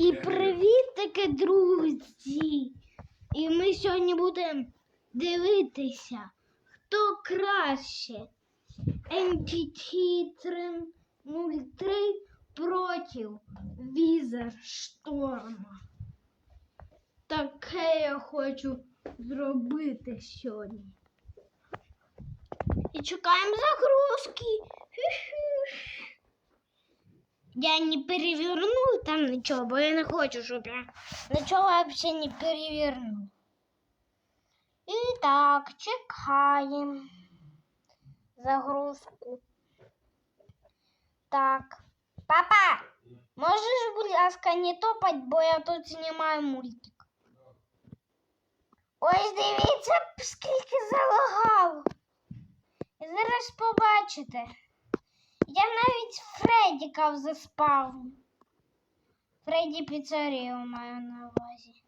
І привіт таки, друзі! І ми сьогодні будемо дивитися, хто краще. NTT 03 проти Візер Шторма. Таке я хочу зробити сьогодні. І чекаємо загрузки. Хі-хі. Я не переверну там нічого, бо я не хочу, щоб я нічого взагалі не перевернув. І так, чекаємо загрузку. Так. Папа, можеш, будь ласка, не топать, бо я тут знімаю мультик. Ось дивіться, скільки залагало. Зараз побачите. Я навіть Фредіка заспав. Фредді Піцерію маю на увазі.